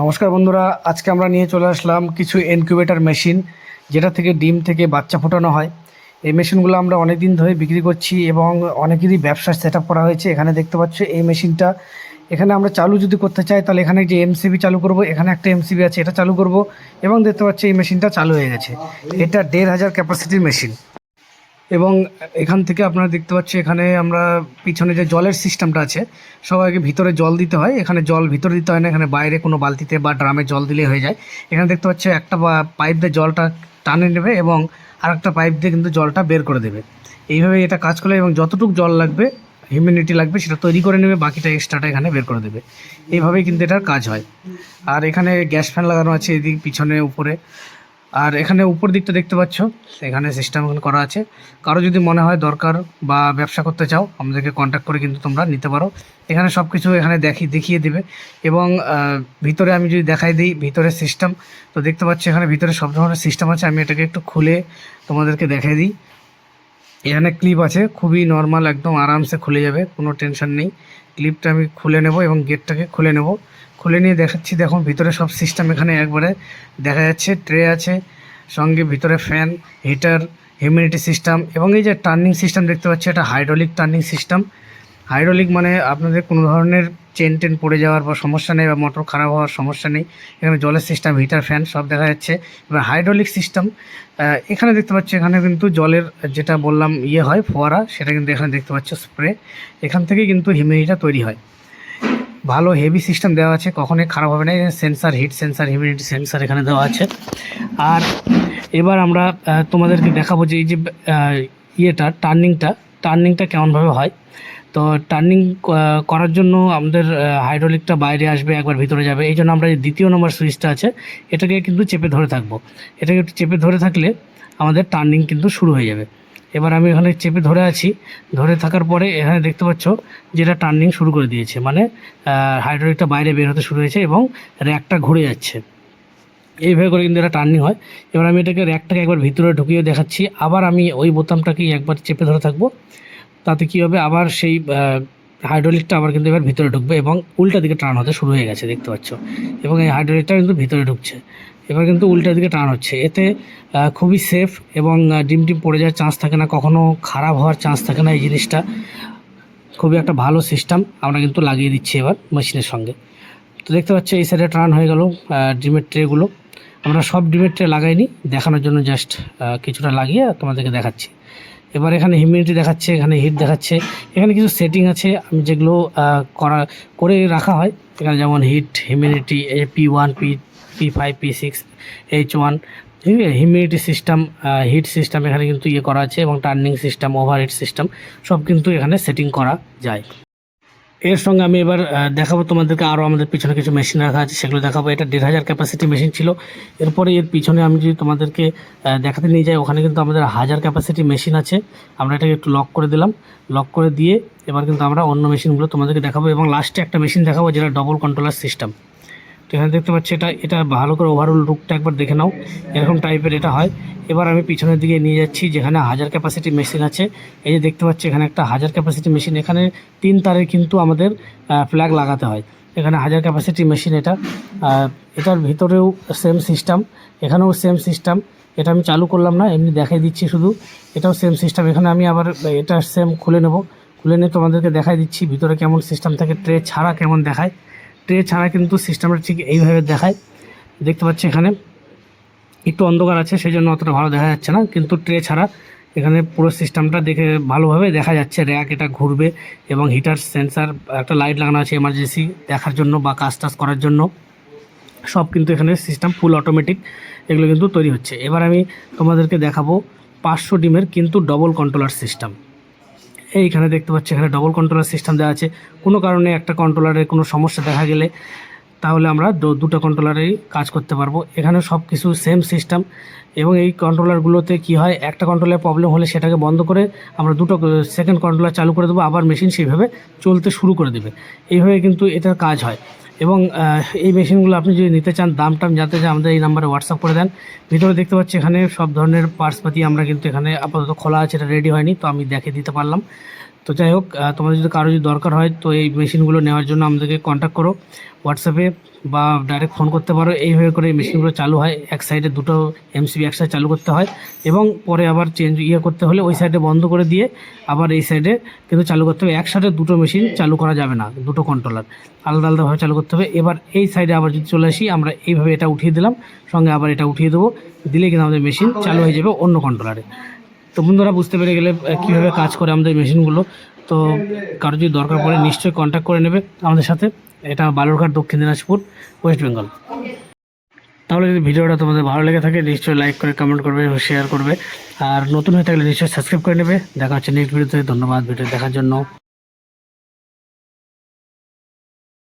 নমস্কার বন্ধুরা, আজকে আমরা নিয়ে চলে আসলাম কিছু ইনকিউবেটর মেশিন যেটা থেকে ডিম থেকে বাচ্চা ফোটানো হয়। এই মেশিনগুলো আমরা অনেক দিন ধরে বিক্রি করছি এবং অনেকেরই ব্যবসা সেট করা হয়েছে। এখানে দেখতে পাচ্ছ এই মেশিনটা এখানে আমরা চালু যদি করতে চাই, তাহলে এখানে যে এমসিবি চালু করব, এখানে একটা এমসিবি আছে, এটা চালু করব এবং দেখতে পাচ্ছি এই মেশিনটা চালু হয়ে গেছে। এটা দেড় হাজার ক্যাপাসিটির মেশিন এবং এখান থেকে আপনারা দেখতে পাচ্ছি এখানে আমরা পিছনে যে জলের সিস্টেমটা আছে, সবাইকে ভিতরে জল দিতে হয়। এখানে জল ভিতরে দিতে হয় না, এখানে বাইরে কোনো বালতিতে বা ড্রামে জল দিলে হয়ে যায়। এখানে দেখতে পাচ্ছি একটা পাইপ দিয়ে জলটা টানে নেবে এবং আর একটা পাইপ দিয়ে কিন্তু জলটা বের করে দেবে। এইভাবে এটা কাজ করলে এবং যতটুকু জল লাগবে হিউম্যানিটি লাগবে, সেটা তৈরি করে নেবে, বাকিটা এক্সট্রাটা এখানে বের করে দেবে। এইভাবেই কিন্তু এটার কাজ হয়। আর এখানে গ্যাস ফ্যান লাগানো আছে এদিক, পিছনে, উপরে। আর এখানে উপর দিকটা দেখতে পাচ্ছ, এখানে সিস্টেম করা আছে। কারও যদি মনে হয় দরকার বা ব্যবসা করতে চাও, আমাদেরকে কন্ট্যাক্ট করে কিন্তু তোমরা নিতে পারো। এখানে সব কিছু এখানে দেখি, দেখিয়ে দেবে। এবং ভিতরে আমি যদি দেখাই দিই ভিতরের সিস্টেম তো দেখতে পাচ্ছ এখানে ভিতরে সব ধরনের সিস্টেম আছে। আমি এটাকে একটু খুলে তোমাদেরকে দেখাই দিই। এখানে ক্লিপ আছে, খুবই নর্মাল একদম আরামসে খুলে যাবে, কোনো টেনশন নেই। ক্লিপটা আমি খুলে নেব এবং গেটটাকে খুলে নেব। খুলে নিয়ে দেখাচ্ছি। দেখুন, ভিতরে সব সিস্টেম এখানে একবারে দেখা যাচ্ছে। ট্রে আছে, সঙ্গে ভিতরে ফ্যান হিটার হিউমিডিটি সিস্টেম এবং এই যে টার্নিং সিস্টেম দেখতে পাচ্ছি, এটা হাইড্রোলিক টার্নিং সিস্টেম হাইড্রোলিক মানে আপনাদের কোনো ধরনের চেন টেন পড়ে যাওয়ার বা সমস্যা নেই বা মোটর খারাপ হওয়ার সমস্যা নেই। এখানে জলের সিস্টেম হিটার ফ্যান সব দেখা যাচ্ছে। এবার হাইড্রোলিক সিস্টেম এখানে দেখতে পাচ্ছি, এখানে কিন্তু জলের যেটা বললাম ইয়ে হয়, ফোয়ারা, সেটা কিন্তু এখানে দেখতে পাচ্ছ স্প্রে এখান থেকে কিন্তু হিউমিডিটিটা তৈরি হয়। ভালো হেভি সিস্টেম দেওয়া আছে, কখনোই খারাপ হবে না। Sensor heat sensor humidity sensor এখানে দেওয়া আছে। আর এবার আমরা তোমাদেরকে দেখাবো যে এই যে ইয়েটা টার্নিংটা টার্নিংটা কেমনভাবে হয়। তো টার্নিং করার জন্য আমাদের হাইড্রোলিকটা বাইরে আসবে, একবার ভিতরে যাবে। এই জন্য আমরা যে দ্বিতীয় নম্বর সুইচটা আছে, এটাকে কিন্তু চেপে ধরে থাকব। এটাকে একটু চেপে ধরে থাকলে আমাদের টার্নিং কিন্তু শুরু হয়ে যাবে। এবার আমি এখানে চেপে ধরে আছি। ধরে থাকার পরে এখানে দেখতে পাচ্ছ যেটা টার্নিং শুরু করে দিয়েছে। মানে হাইড্রোলিকটা বাইরে বের হতে শুরু হয়েছে এবং র্যাকটা ঘুরে যাচ্ছে। এইভাবে করে কিন্তু এটা টার্নিং হয়। এবার আমি এটাকে র্যাকটাকে একবার ভিতরে ঢুকিয়ে দেখাচ্ছি। আবার আমি ওই বোতামটাকেই একবার চেপে ধরে থাকব। তাতে কী হবে? আবার সেই হাইড্রোলিকটা আবার কিন্তু এবার ভিতরে ঢুকবে এবং উল্টা দিকে টার্ন হতে শুরু হয়ে গেছে, দেখতে পাচ্ছ। এবং এই হাইড্রোলিকটা কিন্তু ভিতরে ঢুকছে। এবার কিন্তু উল্টা দিকে টার্ন হচ্ছে। এতে খুবই সেফ এবং ডিম টিম পড়ে যাওয়ার চান্স থাকে না, কখনো খারাপ হওয়ার চান্স থাকে না এই জিনিসটা। খুবই একটা ভালো সিস্টেম আমরা কিন্তু লাগিয়ে দিচ্ছি এবার মেশিনের সঙ্গে। তো দেখতে পাচ্ছ, এই সাইডে টার্ন হয়ে গেল ডিমের ট্রেগুলো আমরা সব ডিমের ট্রে লাগাইনি, দেখানোর জন্য জাস্ট কিছুটা লাগিয়ে তোমাদেরকে দেখাচ্ছি। এবার এখানে হিউমিডিটি দেখাচ্ছে, এখানে হিট দেখাচ্ছে, এখানে কিছু সেটিং আছে, আমি যেগুলো করা, করে রাখা হয়। এখানে যেমন heat humidity P one P P five P six H one ঠিক আছে? হিউমিডিটি সিস্টেম হিট সিস্টেম এখানে কিন্তু ইয়ে করা আছে এবং turning system over heat system সব কিন্তু এখানে সেটিং করা যায়। এর সঙ্গে আমি এবার দেখাবো তোমাদেরকে আরও আমাদের পিছনে কিছু মেশিন রাখা আছে, সেগুলো দেখাবো। এটা দেড় হাজার ক্যাপাসিটি মেশিন ছিল। এরপরে এর পিছনে আমি যদি তোমাদেরকে দেখাতে নিয়ে যাই, ওখানে কিন্তু আমাদের হাজার ক্যাপাসিটি মেশিন আছে। আমরা এটাকে একটু লক করে দিলাম। লক করে দিয়ে এবার কিন্তু আমরা অন্য মেশিনগুলো তোমাদেরকে দেখাবো। এবং লাস্টে একটা মেশিন দেখাবো, যেটা ডবল কন্ট্রোলার সিস্টেম এখানে দেখতে পাচ্ছি এটা এটা ভালো করে ওভারঅল লুকটা একবার দেখে নাও, এরকম টাইপের এটা হয়। এবার আমি পিছনের দিকে নিয়ে যাচ্ছি, যেখানে হাজার ক্যাপাসিটি মেশিন আছে। এই যে দেখতে পাচ্ছি এখানে একটা হাজার ক্যাপাসিটি মেশিন এখানে তিন তারের কিন্তু আমাদের ফ্ল্যাগ লাগাতে হয়। এখানে হাজার ক্যাপাসিটি মেশিন এটা। এটার ভিতরেও সেম সিস্টেম এখানেও সেম সিস্টেম এটা আমি চালু করলাম না, এমনি দেখাই দিচ্ছি শুধু। এটাও সেম সিস্টেম এখানে আমি আবার এটা সেম খুলে নেব। খুলে নিয়ে তোমাদেরকে দেখাই দিচ্ছি, ভিতরে কেমন সিস্টেম থাকে ট্রে ছাড়া কেমন দেখায়। ট্রে ছাড়া কিন্তু সিস্টেমটা ঠিক এইভাবে দেখায়। দেখতে পাচ্ছি এখানে একটু অন্ধকার আছে সেই জন্য অতটা ভালো দেখা যাচ্ছে না। কিন্তু ট্রে ছাড়া এখানে পুরো সিস্টেমটা দেখে ভালোভাবে দেখা যাচ্ছে। র্যাক, এটা ঘুরবে এবং হিটার, সেন্সার, একটা লাইট লাগানো আছে এমার্জেন্সি দেখার জন্য বা কাজ টাজ করার জন্য। সব কিন্তু এখানে সিস্টেম ফুল অটোমেটিক, এগুলো কিন্তু তৈরি হচ্ছে। এবার আমি তোমাদেরকে দেখাবো পাঁচশো ডিমের কিন্তু ডবল কন্ট্রোলার সিস্টেম এইখানে দেখতে পাচ্ছি এখানে ডবল কন্ট্রোলার সিস্টেম দেওয়া আছে। কোনো কারণে একটা কন্ট্রোলারের কোনো সমস্যা দেখা গেলে তাহলে আমরা দুটো কন্ট্রোলারেই কাজ করতে পারব। এখানে সব কিছু সেম সিস্টেম এবং এই কন্ট্রোলারগুলোতে কি হয়, একটা কন্ট্রোলার প্রবলেম হলে সেটাকে বন্ধ করে আমরা দুটো সেকেন্ড কন্ট্রোলার চালু করে দেবো, আবার মেশিন সেইভাবে চলতে শুরু করে দেবে। এইভাবে কিন্তু এটার কাজ হয়। এবং এই মেশিনগুলো আপনি যদি নিতে চান, দাম টাম জানতে চান আমাদের এই নাম্বারে হোয়াটসঅ্যাপ করে দেন। ভিতরে দেখতে পাচ্ছি এখানে সব ধরনের পার্টসপাতি আমরা কিন্তু এখানে আপাতত খোলা আছে, এটা রেডি হয়নি, তো আমি দেখে দিতে পারলাম। তো যাই হোক তোমাদের যদি কারও যদি দরকার হয়, তো এই মেশিনগুলো নেওয়ার জন্য আমাদেরকে কন্ট্যাক্ট করো। হোয়াটসঅ্যাপে বা ডাইরেক্ট ফোন করতে পারো। এইভাবে করে এই মেশিনগুলো চালু হয়। এক সাইডে দুটো এমসিবি একসাথে চালু করতে হয় এবং পরে আবার চেঞ্জ ইয়ে করতে হলে ওই সাইডে বন্ধ করে দিয়ে আবার এই সাইডে কিন্তু চালু করতে হবে। একসাথে দুটো মেশিন চালু করা যাবে না, দুটো কন্ট্রোলার আলাদা আলাদাভাবে চালু করতে হবে। এবার এই সাইডে আবার যদি চলে আসি, আমরা এইভাবে এটা উঠিয়ে দিলাম। সঙ্গে আবার এটা উঠিয়ে দেবো। দিলে কিন্তু আমাদের মেশিন চালু হয়ে যাবে অন্য কন্ট্রোলারে তো বন্ধুরা বুঝতে পেরে গেলে কীভাবে কাজ করে আমাদের মেশিনগুলো। তো কারও যদি দরকার পড়ে নিশ্চয়ই কন্ট্যাক্ট করে নেবে আমাদের সাথে। এটা বালুরঘাট দক্ষিণ দিনাজপুর ওয়েস্ট বেঙ্গল তাহলে যদি ভিডিওটা তোমাদের ভালো লেগে থাকে, নিশ্চয়ই লাইক করে কমেন্ট করবে এবং শেয়ার করবে। আর নতুন হয়ে থাকলে নিশ্চয়ই সাবস্ক্রাইব করে নেবে। দেখা হচ্ছে নেক্সট ভিডিওতে ধন্যবাদ ভিডিও দেখার জন্য।